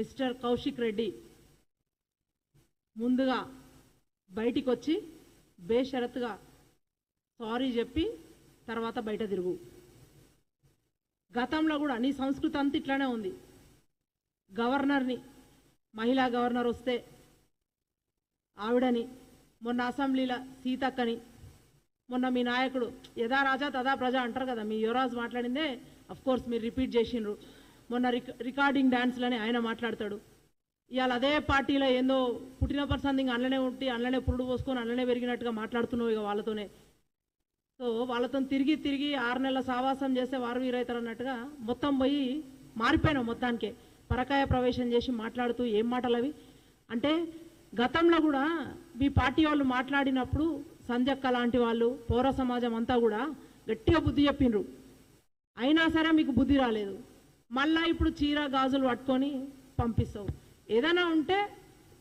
Mister Kaushik Reddy ముందుగా బయటికి వచ్చి బేషరత్గా సారీ చెప్పి తర్వాత బయట తిరుగు. గతంలో కూడా నీ సంస్కృతి అంతా ఇట్లానే ఉంది. గవర్నర్ని మహిళా గవర్నర్ వస్తే ఆవిడని మొన్న అసెంబ్లీలో సీతక్కని మొన్న మీ నాయకుడు యథా రాజా తదా ప్రజ అంటారు కదా మీ యువరాజు మాట్లాడిందే అఫ్ కోర్స్ మీరు రిపీట్ చేసిండ్రు. మొన్న రిక రికార్డింగ్ డ్యాన్స్లని ఆయన మాట్లాడతాడు. ఇవాళ అదే పార్టీలో ఏందో పుట్టిన సందింగ్ అందులోనే ఉండి అందులోనే పురుడు పోసుకొని అందులోనే పెరిగినట్టుగా మాట్లాడుతున్నావు ఇక వాళ్ళతోనే. సో వాళ్ళతో తిరిగి తిరిగి ఆరు నెలల సావాసం చేస్తే వారు వీరవుతారు అన్నట్టుగా మొత్తం పోయి మారిపోయినావు మొత్తానికే. పరకాయ ప్రవేశం చేసి మాట్లాడుతూ ఏం మాటలు అవి అంటే గతంలో కూడా మీ పార్టీ వాళ్ళు మాట్లాడినప్పుడు సంధ్యక్క లాంటి వాళ్ళు పౌర సమాజం అంతా కూడా గట్టిగా బుద్ధి చెప్పిండ్రు. అయినా సరే మీకు బుద్ధి రాలేదు. మళ్ళా ఇప్పుడు చీర గాజులు పట్టుకొని పంపిస్తావు. ఏదైనా ఉంటే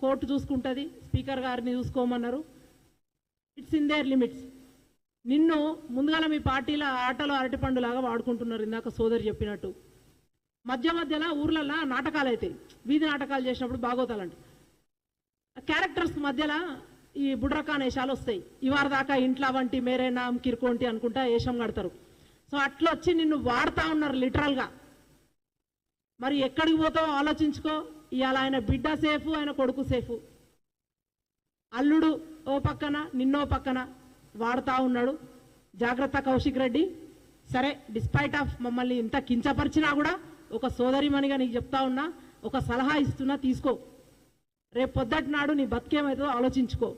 కోర్టు చూసుకుంటుంది స్పీకర్ గారిని చూసుకోమన్నారు. ఇట్స్ ఇన్ దేర్ లిమిట్స్ నిన్ను ముందుగాల మీ పార్టీల ఆటలు అరటిపండులాగా వాడుకుంటున్నారు ఇందాక సోదరి చెప్పినట్టు. మధ్య మధ్యలో ఊర్లలో నాటకాలు అవుతాయి వీధి నాటకాలు చేసినప్పుడు బాగోతాలంట. క్యారెక్టర్స్ మధ్యలో ఈ బుడ్రకాన్ వేషాలు వస్తాయి. ఇవాళ దాకా ఇంట్లో వంటి మేరే నామ్ కిరుకోంటి అనుకుంటా వేషం కడతారు. సో అట్లా వచ్చి నిన్ను వాడుతూ ఉన్నారు లిటరల్గా మరి ఎక్కడికి పోతావో ఆలోచించుకో. ఇవాళ ఆయన బిడ్డ సేఫ్ ఆయన కొడుకు సేఫ్. అల్లుడు ఓ పక్కన నిన్నో పక్కన వాడుతూ ఉన్నాడు. జాగ్రత్త కౌశిక్ రెడ్డి. సరే డిస్పైట్ ఆఫ్ మమ్మల్ని ఇంత కించపరిచినా కూడా ఒక సోదరిమణిగా నీకు చెప్తా ఉన్నా ఒక సలహా ఇస్తున్నా తీసుకో. రేపు పొద్దటి నాడు నీ బతికేమవుతుందో ఆలోచించుకో.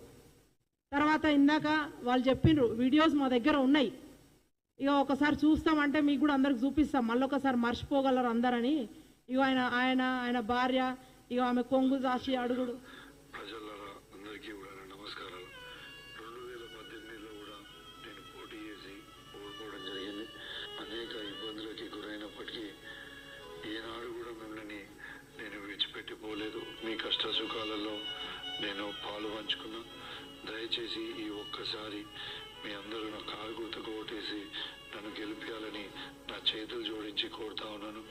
తర్వాత ఇందాక వాళ్ళు చెప్పిండ్రు వీడియోస్ మా దగ్గర ఉన్నాయి. ఇక ఒకసారి చూస్తామంటే మీకు కూడా అందరికి చూపిస్తాం. మళ్ళీ ఒకసారి మర్చిపోగలరు అందరని. ఇక ఆయన ఆయన ఆయన భార్య ఇక ఆమె కొంగు దాచి అడుగుడు. ప్రజలారా అందరికీ కూడా నమస్కారాలు. రెండు వేల పద్దెనిమిదిలో కూడా నేను పోటీ చేసి ఓడిపోవడం జరిగింది. అనేక ఇబ్బందులకి గురైనప్పటికీ ఏనాడు కూడా మిమ్మల్ని నేను విడిచిపెట్టి పోలేదు మీ కష్ట సుఖాలలో నేను పాలు పంచుకున్నా. దయచేసి ఈ ఒక్కసారి మీ అందరూ నా కారు గుర్తుకు ఓటేసి నన్ను గెలిపించాలని నా చేతులు జోడించి కోరుతా ఉన్నాను.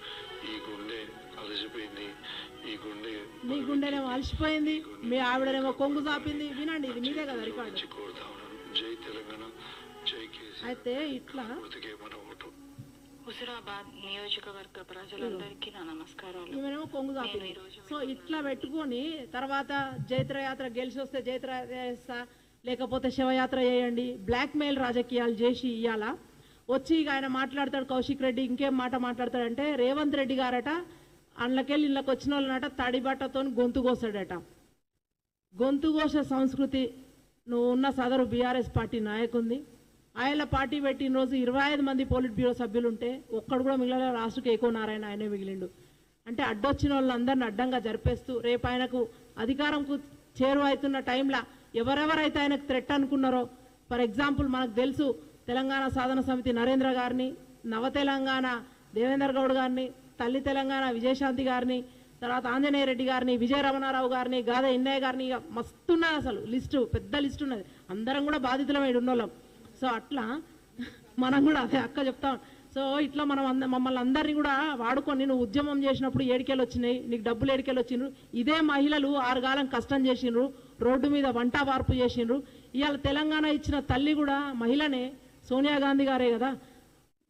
ఈ గుండె అలసిపోయింది. ఈ గుండె మీ గుండెనేమో అలసిపోయింది. మీ ఆవిడనేమో కొంగు చాపింది వినండి ఇది మీదే కదా రికార్డు. కోరుతా ఉన్నాను. జై తెలంగాణ జై కేసీ అయితే ఇట్లా గుర్తుకే మన ఓటు. హుజురాబాద్ నియోజకవర్గ ప్రజలందరికీ నా నమస్కారాలు. ఈమెనేమో కొంగు సో ఇట్లా పెట్టుకొని తర్వాత జైత్రయాత్ర గెలిచి వస్తే జైత్రయాత్ర చేస్తా లేకపోతే శివయాత్ర చేయండి బ్లాక్ మెయిల్ రాజకీయాలు చేసి ఇయ్యాల? వచ్చి ఆయన మాట్లాడతాడు కౌశిక్ రెడ్డి ఇంకేం మాట మాట్లాడతాడంటే రేవంత్ రెడ్డి గారట అందులోకెళ్ళి ఇళ్ళకి వచ్చిన వాళ్ళనట తడిబట్టతో గొంతు కోసాడట గొంతు కోస సంస్కృతి నువ్వు ఉన్న సదరు బీఆర్ఎస్ పార్టీ నాయకుంది. ఆయన పార్టీ పెట్టిన రోజు ఇరవై ఐదు మంది పోలిట్ బ్యూరో సభ్యులు ఉంటే ఒక్కడు కూడా మిగిలిన రాష్ట్రకి ఏకో నారాయణ ఆయనే మిగిలిండు. అంటే అడ్డొచ్చిన వాళ్ళందరిని అడ్డంగా జరిపేస్తూ రేపు ఆయనకు అధికారంకు చేరువవుతున్న టైంలో ఎవరెవరైతే ఆయనకు థ్రెట్ అనుకున్నారో ఫర్ ఎగ్జాంపుల్ మనకు తెలుసు తెలంగాణ సాధన సమితి నరేంద్ర గారిని నవ తెలంగాణ దేవేందర్ గౌడ్ గారిని తల్లి తెలంగాణ విజయశాంతి గారిని తర్వాత ఆంజనేయ రెడ్డి గారిని విజయ రమణారావు గారిని గాద ఇన్నయ్య గారిని ఇక మస్తున్నది అసలు. లిస్టు పెద్ద లిస్ట్ ఉన్నది. అందరం కూడా బాధితులం ఉన్నోళ్ళం. సో అట్లా మనం కూడా అదే అక్క చెప్తాం సో ఇట్లా మనం అంద మమ్మల్ని అందరినీ కూడా వాడుకొని నువ్వు ఉద్యమం చేసినప్పుడు ఏడికెళ్ళి వచ్చినాయి నీకు డబ్బులు ఏడికెళ్ళి వచ్చిండ్రు. ఇదే మహిళలు ఆరుగాలం కష్టం చేసిండ్రు రోడ్డు మీద వంట వార్పు చేసిండ్రు. ఇవాళ తెలంగాణ ఇచ్చిన తల్లి కూడా మహిళనే సోనియా గాంధీ గారే కదా.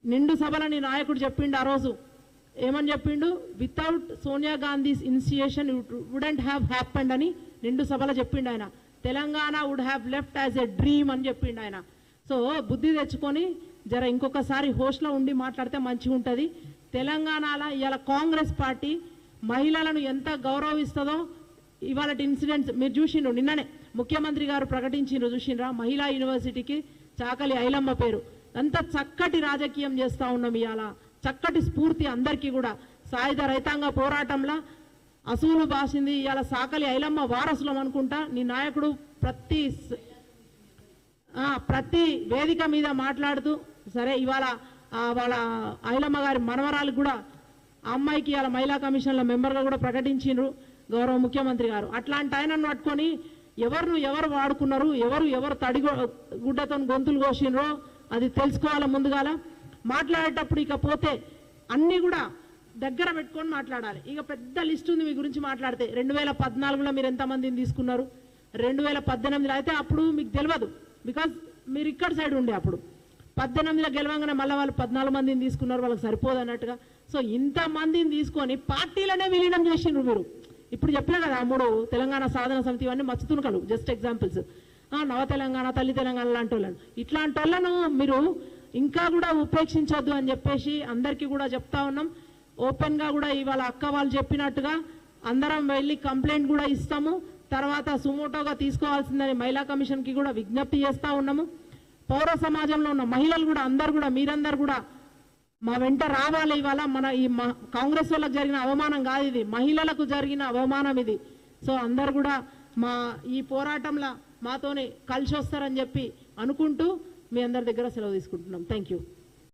నిండు సభలని నాయకుడు చెప్పిండు ఆ రోజు. ఏమని చెప్పిండు? Without Sonia Gandhi's initiation wouldn't have happened అని నిండు సభలో చెప్పిండు ఆయన. Telangana would have left as a dream అని చెప్పిండు ఆయన. సో బుద్ధి తెచ్చుకొని జర ఇంకొకసారి హోస్ట్లో ఉండి మాట్లాడితే మంచిగా ఉంటుంది. తెలంగాణలో ఇవాళ కాంగ్రెస్ పార్టీ మహిళలను ఎంత గౌరవిస్తుందో ఇవాళ ఇన్సిడెంట్స్ మీరు చూసిండ్రు నిన్ననే. ముఖ్యమంత్రి గారు ప్రకటించిండ్రు చూసిండ్రా. మహిళా యూనివర్సిటీకి చాకలి ఐలమ్మ పేరు. అంత చక్కటి రాజకీయం చేస్తా ఉన్నాం ఇవాళ చక్కటి స్ఫూర్తి అందరికీ కూడా. సాయుధ రైతాంగ పోరాటంలో అసూలు బాసింది ఇవాళ సాకలి ఐలమ్మ వారసులం అనుకుంటా. నీ నాయకుడు ప్రతి ఆ, ప్రతి వేదిక మీద మాట్లాడుతూ సరే ఇవాళ వాళ్ళ ఐలమ్మ గారి మనవరాలు కూడా ఆ అమ్మాయికి ఇవాళ మహిళా కమిషన్ల మెంబర్గా కూడా ప్రకటించిండ్రు గౌరవ ముఖ్యమంత్రి గారు. అట్లాంటి ఆయనను పట్టుకొని ఎవరు ఎవరు వాడుకున్నారు ఎవరు ఎవరు తడి గుడ్డతో గొంతులు కోసిండ్రో అది తెలుసుకోవాలి ముందుగాల? మాట్లాడేటప్పుడు ఇక పోతే అన్నీ కూడా దగ్గర పెట్టుకొని మాట్లాడాలి. ఇక పెద్ద లిస్ట్ ఉంది మీ గురించి మాట్లాడితే. రెండు వేల పద్నాలుగులో మీరు ఎంతమందిని తీసుకున్నారు? రెండు వేల పద్దెనిమిదిలో అయితే అప్పుడు మీకు తెలియదు బికాజ్ మీరు ఇక్కడ సైడ్ ఉండే అప్పుడు. పద్దెనిమిదిలో గెలవంగానే మళ్ళీ వాళ్ళు పద్నాలుగు మందిని తీసుకున్నారు వాళ్ళకి సరిపోదు అన్నట్టుగా సో ఇంత మందిని తీసుకొని పార్టీలనే విలీనం చేసిండ్రు మీరు. ఇప్పుడు చెప్పినా కదా మూడు తెలంగాణ సాధన సమితి ఇవన్నీ మచ్చుతునకలు జస్ట్ ఎగ్జాంపుల్స్ నవ తెలంగాణ తల్లి తెలంగాణ లాంటి వాళ్ళను. ఇట్లాంటి వాళ్ళను మీరు ఇంకా కూడా ఉపేక్షించొద్దు అని చెప్పేసి అందరికీ కూడా చెప్తా ఉన్నాం. ఓపెన్గా కూడా ఇవాళ అక్క వాళ్ళు చెప్పినట్టుగా అందరం వెళ్ళి కంప్లైంట్ కూడా ఇస్తాము. తర్వాత సుమోటోగా తీసుకోవాల్సిందని మహిళా కమిషన్కి కూడా విజ్ఞప్తి చేస్తూ ఉన్నాము. పౌర సమాజంలో ఉన్న మహిళలు కూడా అందరు కూడా మీరందరు కూడా మా వెంట రావాలి ఇవాళ మన ఈ కాంగ్రెస్ వాళ్ళకి జరిగిన అవమానం కాదు ఇది. మహిళలకు జరిగిన అవమానం ఇది. సో అందరు కూడా మా ఈ పోరాటంలో మాతోనే కలిసి వస్తారని చెప్పి అనుకుంటూ మీ అందరి దగ్గర సెలవు తీసుకుంటున్నాం. Thank you